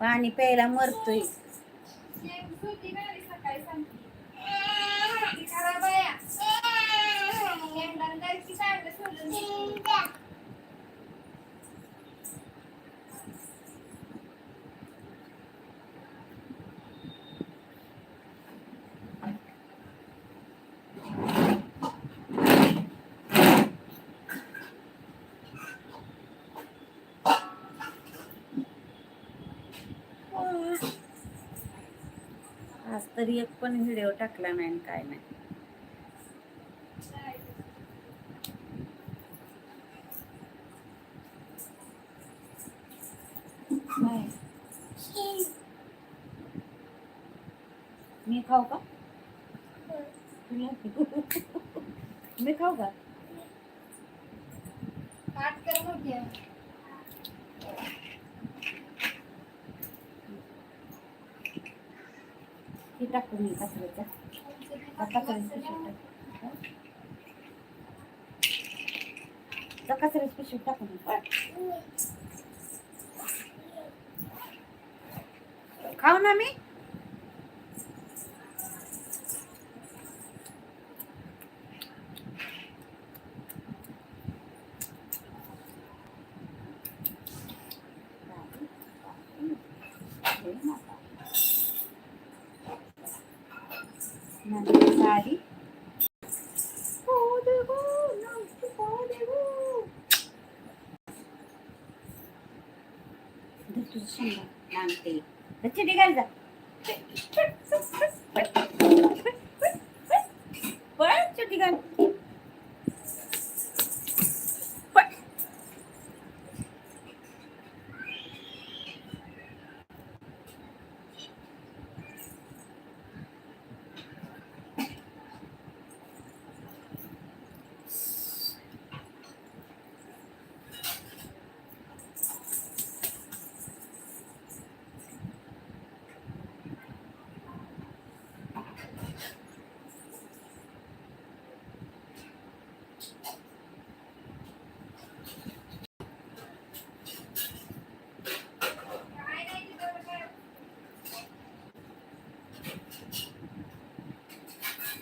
पाणी प्यायला मरतोय. तरी एक पण व्हिडिओ टाकला नाही काय नाही काय? मी खाऊ का तुला? मी खाऊ का हे टाकू मी कचऱ्याचा आता कचऱ्याची पिशवी टाक. पिशवी टाकू मी खाऊ ना मी नवीन साडी हो देवो, नमस्ते हो देवो. दे तुझं शेंगा, जा. पळ, चिडी घाल. पळ.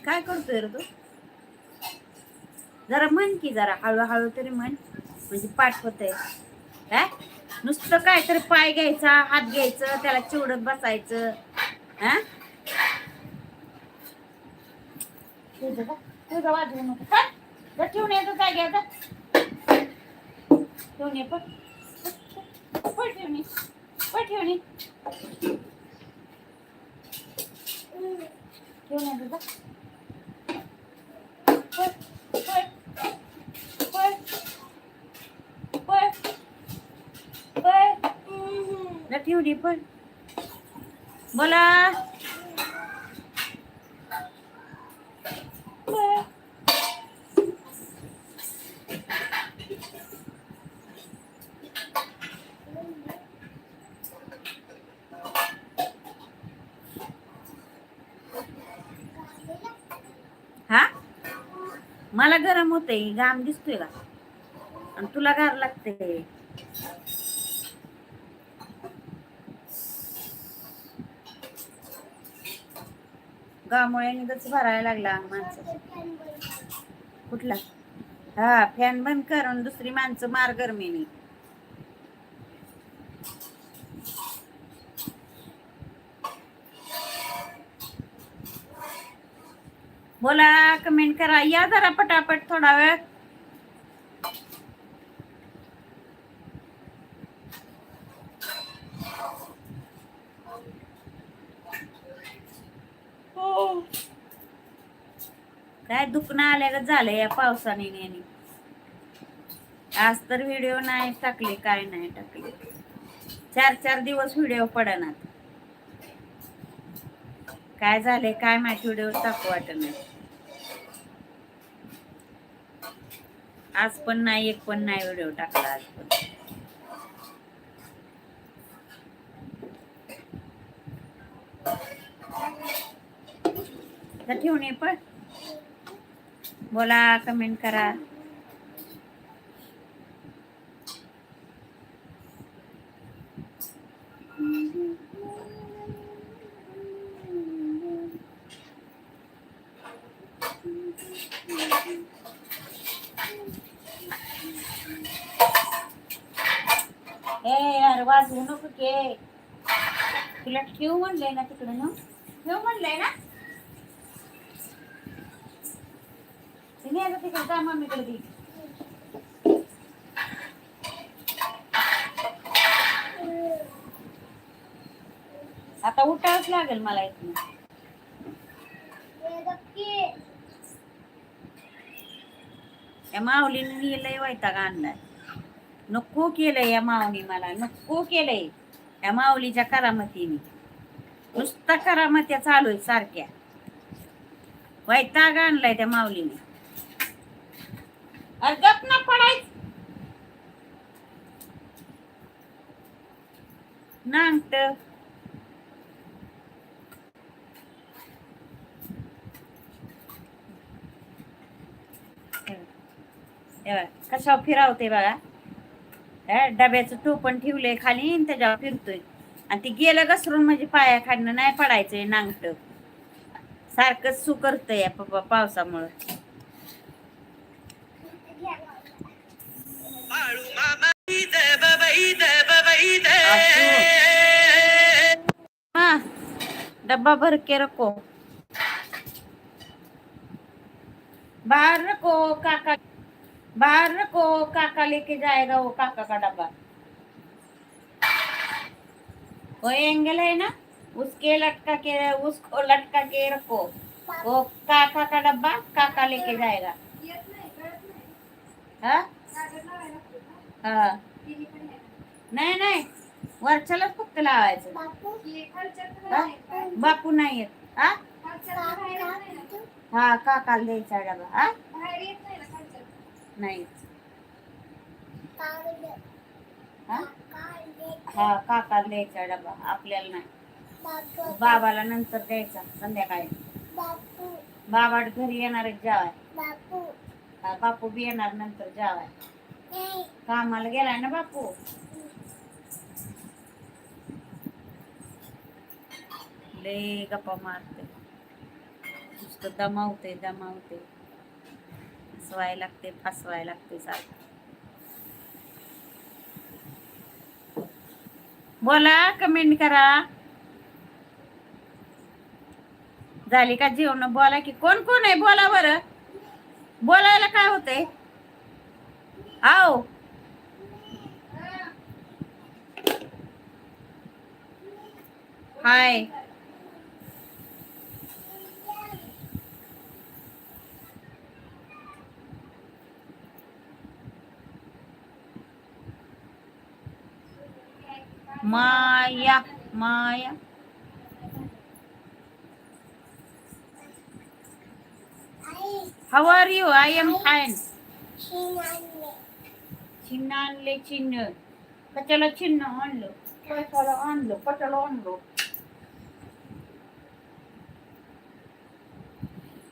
काय करतोय रे तू? जरा म्हण की जरा हळूहळू तरी म्हण. म्हणजे पाठवत आहे काय नुसतं काय तरी पाय घ्यायचा हात घ्यायचं त्याला चिवडत बसायचं. हा? तुझं का? तुझं वाजवू नको. चल. जा ठेवून येतो काय घ्यायचा? ठेवून ये पण पण ठेवून ये पण ठेवून ये. ठेवून येतो जा पण. बोला. हा? मला गरम होते घाम दिसतोय का? आणि तुला गार लागते गामुळे निघच भरायला लागला माणसं कुठला? हा फॅन बंद करून दुसरी माणसं मार गरमीने. बोला कमेंट करा. या जरा पटापट थोडा वेळ. दुखणं आल्यागत झालं या पावसाने नेहमी. आज तर व्हिडिओ नाही टाकले काय नाही टाकले. चार चार दिवस व्हिडिओ पडणार. काय झाले काय माहिती व्हिडिओ टाकू वाटत नाही. आज पण नाही एक पण नाही व्हिडिओ टाकला आज पण. तर ठेवून ये पण. बोला कमेंट करा ए यार वाजवू नको के तुला ठेव म्हणलंय ना तिकडे ना ठेव म्हणलंय ना तिने आता तिकडे जा मम्मीकडे दे आता उठावच लागेल मला इथून या माऊलीने नेलंय वैताग आणलाय. नको केलंय या माऊली मला नको केलंय. या माऊलीच्या करामतीने. नुसता करामत्या चालू आहे सारख्या. वैताग आणलाय त्या माऊलीने. अर्गत गप ना पडायच. नांगट कशावर फिरावते बघा. डब्याचं टोपण ठेवलंय खाली आणि त्याच्यावर फिरतोय. आणि ती गेलं घसरून म्हणजे पाया खाडणं नाही पडायचंय नांगट. सारखंच सु करतंय या पावसामुळं. डब्बा भर के रखो. बाहर रखो काका. बाहर रखो काका लेके जाएगा वो काका का डब्बा। वो एंगल है ना उसके लटका के उसको लटका के रखो। वो काका का डब्बा काका लेके जाएगा। हाँ? हाँ। नाही नाही वरच्यालाच फक्त लावायचं बापू नाही येत हा? हा काकाला द्यायचा डबा हा। नाही हा? हा काकाला द्यायचा डबा आपल्याला नाही. बाबाला नंतर द्यायचा संध्याकाळी. बाबा घरी येणार आहेत जेवाय हा, बापू बी येणार नंतर जेवाय कामाला गेलाय ना बापू? लय गप्पा मारते. नुसतं दमावते दमावते फसवाय लागते फसवाय लागते सारखं. बोला कमेंट करा. झाली का जेवण? बोला की कोण कोण आहे? बोला बरं. बोलायला काय होतंय? आओ. Hi. Are you I am fine चिन्ह आणले चिन्ह कशाला चिन्ह आणलं कशाला आणलं कशाला आणलं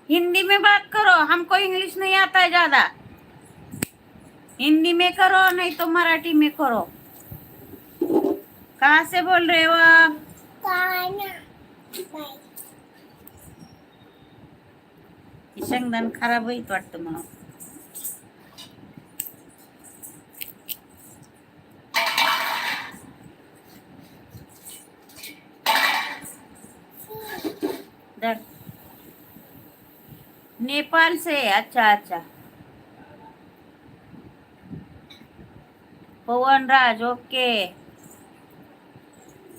हिंदी में बात करो हमको इंग्लिश नहीं आता है ज़्यादा हिंदी में करो नहीं तो मराठी में करो कहाँ से बोल रहे हो आप हे शेंगदाण खराब होईत वाटतं मला. नेपाल से अच्छा अच्छा. पवन राज ओके.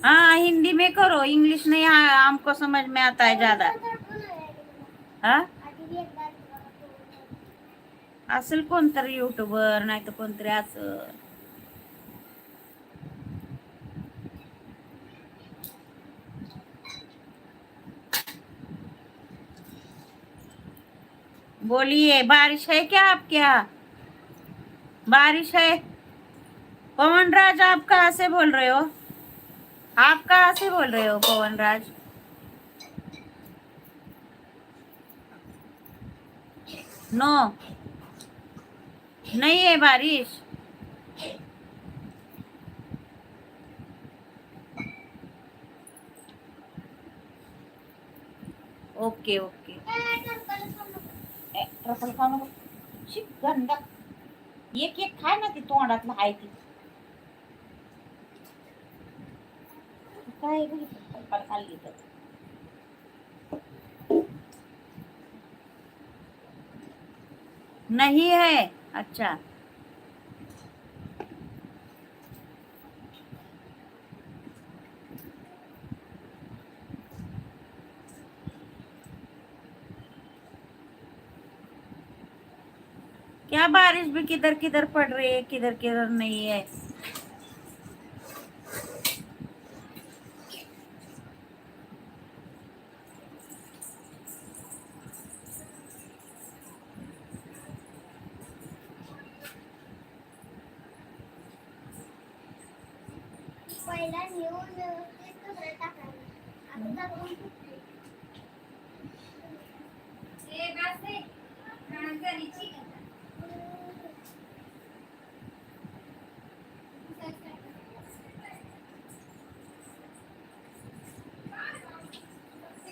हाँ हिंदी में करो, इंग्लिश नहीं हमको समझ में आता है ज़्यादा. हाँ? असेल कोणतरी युट्यूबर नाही तर कोणतरी बोलिए, बारिश है क्या आपके यहाँ? बारिश है। पवन राज, आप कहाँ से बोल रहे हो? आप कहाँ से बोल रहे हो, पवन राज? नो। नहीं है बारिश। Okay okay. एक एक ना? ती, तोंडातलं आहे ती। काय बघितलं? नहीं है अच्छा। क्या बारिश भी किधर किधर पड़ रही है किधर किधर नहीं है?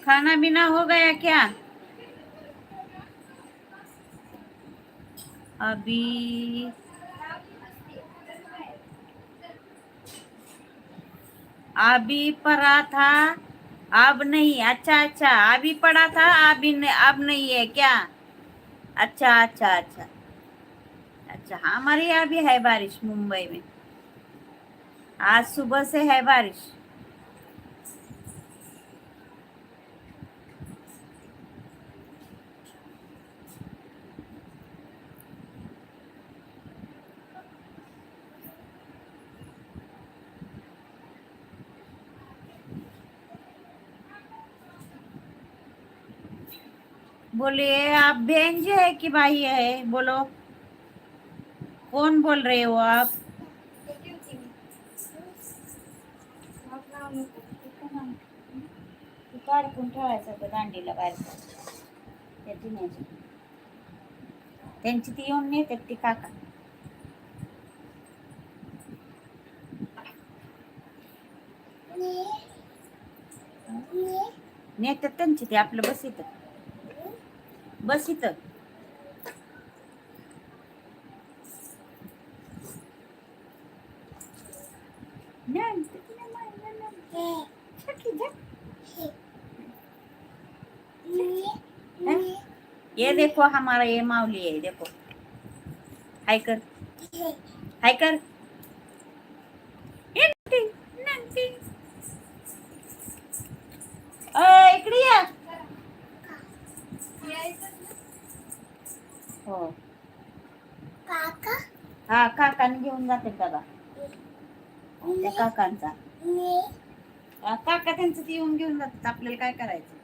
खाना पीना हो गया क्या? अभी अभी पढ़ा था, अब नहीं। अच्छा अच्छा अभी पढ़ा था, अभी अब नहीं है क्या? अच्छा अच्छा अच्छा। अच्छा हमारे यहाँ भी है बारिश मुंबई में। आज सुबह से है बारिश। बोलिए आप बहन जी है कि भाई है? बोलो। कौन बोल रहे हो आप? ठेवायचं होतं दांडीला बाहेर त्याची त्यांची ती येऊन नेतात ती काका. नेतात त्यांची ती आपलं बस इथं. बस इथं. ये देखो हमारा ये माऊली है देखो. हाय कर. हाय कर. ये नंटी, इकडे या. हो. काका? हा काकाने घेऊन जाते डबा त्या काकांचा. हा, काका त्यांचं ते येऊन घेऊन जातात. आपल्याला काय करायचं?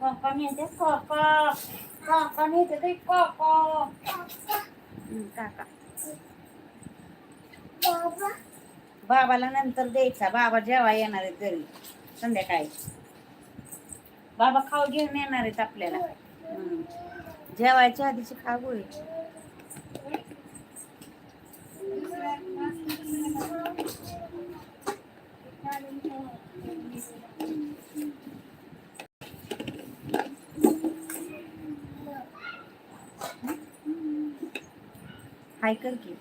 काका नेते काका. काका नेते ते काका. काका हम्म, काका. बाबा. बाबाला नंतर द्यायचा. बाबा जेव्हा येणार आहेत घरी संध्याकाळी. बाबा खाऊ घेऊन येणार आहेत आपल्याला. हम्म. जेवायच्या आधीची खा गोळी हाय कर की.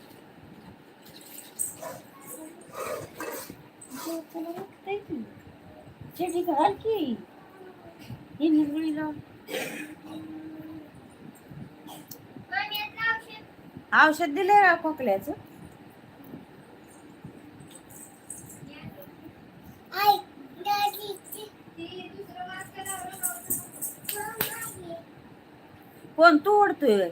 चेटी घाल की. हे निरगुळी लाव औषध दिलंय का खोकल्याचं? कोण तू ओढतोय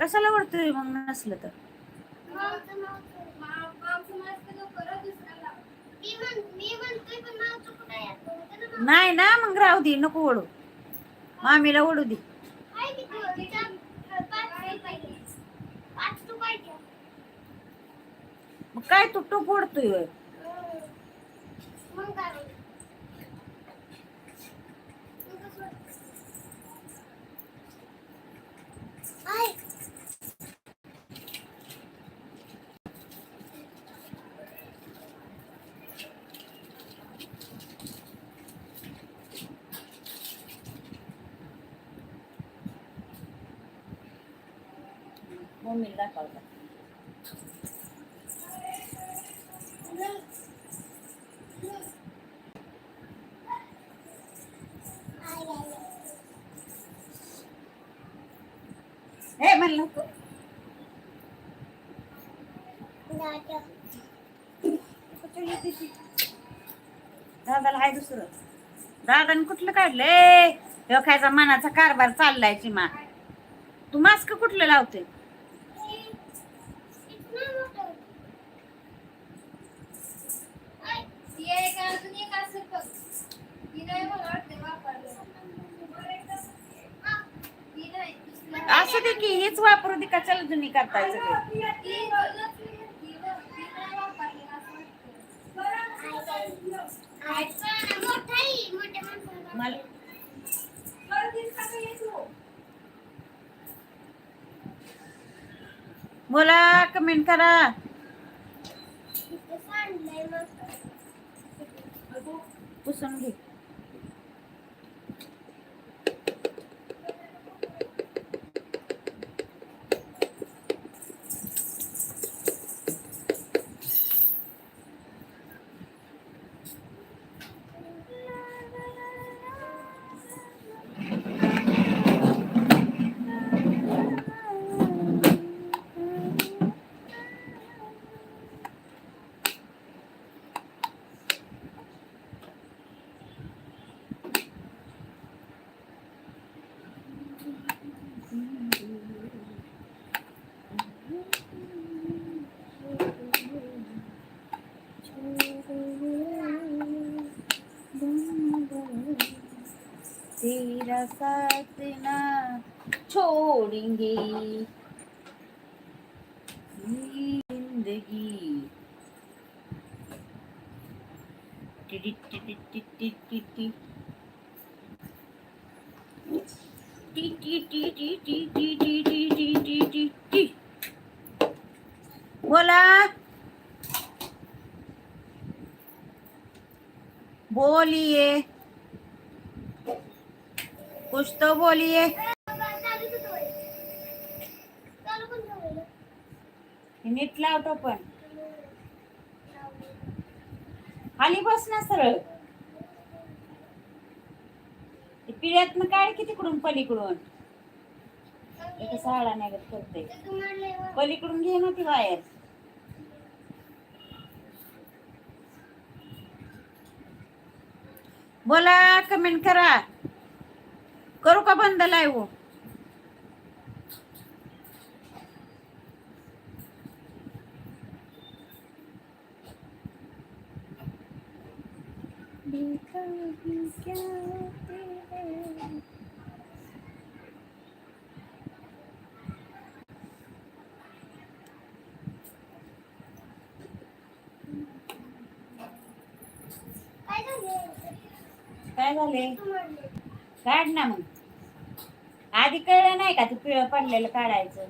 कशाला ओढतोय मग नसलं तर? नाही ना मग राहू दे नको ओढू. मामीला ओढू दे. मग काय तू टोप ओढतोय होय? मम्मीला दाखवता. हे म्हणलं नको. दादाला हाय दुसरं. दादाने कुठलं काढलंय? हे खायचा मनाचा कारभार चाललाय चिमा. तू मास्क कुठलं लावते असं दे की हेच वापरू दे कशाला जुनी करताय सगळे मला बोला कमेंट करा. पुसून घे. साथ ना छोड़ेंगे. जिंदगी. बोला. बोलिए कुछ तो बोलिए। नीट लावतो पण खाली बस ना सरळ. ते पिढ्यातनं काढ की तिकडून पलीकडून? एक साडा नाही करते पलीकडून घे ना ती बाहेर. बोला कमेंट करा. करू का बंद लाईव्ह काय झाले? काढ ना मग. आधी कळलं नाही का ते पिळं पडलेलं काढायचं?